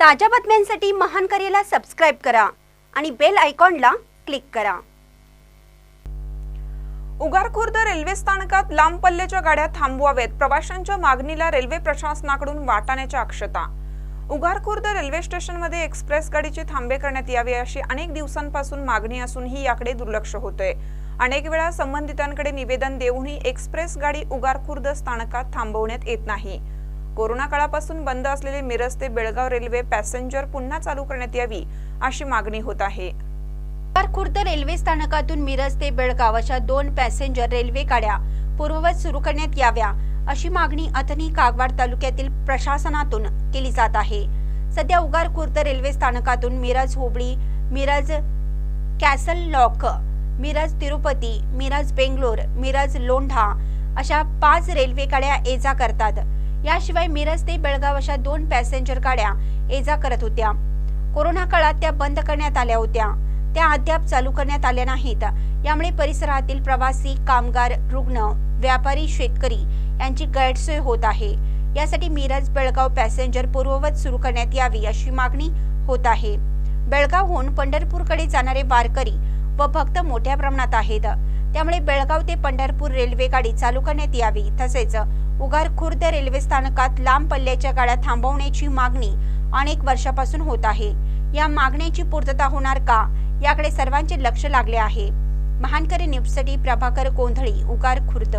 ताज्या बातम्यांसाठी महान करेला सबस्क्राईब करा आणि बेल आयकॉनला क्लिक करा. उगार खुर्द रेल्वे स्थानकात लांब पल्ल्याच्या गाड्या थांबवाव्यात प्रवाशांच्या मागणीला रेल्वे प्रशासनाकडून वाटाण्याच्या अक्षता. उगारखुर्द रेल्वे स्टेशनमध्ये एक्सप्रेस गाडीचे थांबे करण्यात यावे अशी अनेक दिवसांपासून मागणी असूनही याकडे दुर्लक्ष होतंय. अनेक वेळा संबंधितांकडे निवेदन देऊनही एक्सप्रेस गाडी उगारखुर्द स्थानकात थांबवण्यात येत नाही. कोरोना काळापासून बंद असलेले मिरज ते बेळगाव रेल्वे पॅसेंजर पुन्हा चालू करण्यात यावी अशी मागणी होत आहे. खुर्द रेल्वे स्थानकातून मिरज ते बेळगाव अशा दोन पॅसेंजर रेल्वे गाड्या पूर्ववत सुरू करण्यात याव्या अशी मागणी अथनी कागवाड तालुक्यातील प्रशासनातून केली जात आहे. सध्या उगार खुर्द रेल्वे स्थानकातून मिरज हुबळी मिरज कॅसल लॉक मिरज तिरुपती मिरज बेंगलोर मिरज लोंढा अशा पाच रेल्वे गाड्या ये जा करतात. याशिवाय मिरज ते बेळगाव अशा दोन पॅसेंजर गाड्या ये जा करत होत्या. कोरोना काळात त्या बंद करण्यात आल्या होत्या. त्या अद्याप चालू करण्यात आल्या नाहीत. यामुळे परिसरातील प्रवासी कामगार रुग्ण व्यापारी शेतकरी यांची गैरसोय होत आहे. यासाठी मिरज बेळगाव पॅसेंजर पूर्ववत सुरू करण्यात यावी अशी मागणी होत आहे. बेळगावहून पंढरपूरकडे जाणारे वारकरी व भक्त मोठ्या प्रमाणात आहेत. त्यामुळे बेळगाव ते पंढरपूर रेल्वे गाडी चालू करण्यात यावी. तसेच उगार खुर्द रेल्वे स्थानकात लांब पल्ल्याच्या गाड्या थांबवण्याची मागणी अनेक वर्षापासून होत आहे. या मागण्याची पूर्तता होणार का? याकडे सर्वांचे लक्ष लागले आहे. महानकरी न्यूजसाठी प्रभाकर कोंधळी उगार खुर्द.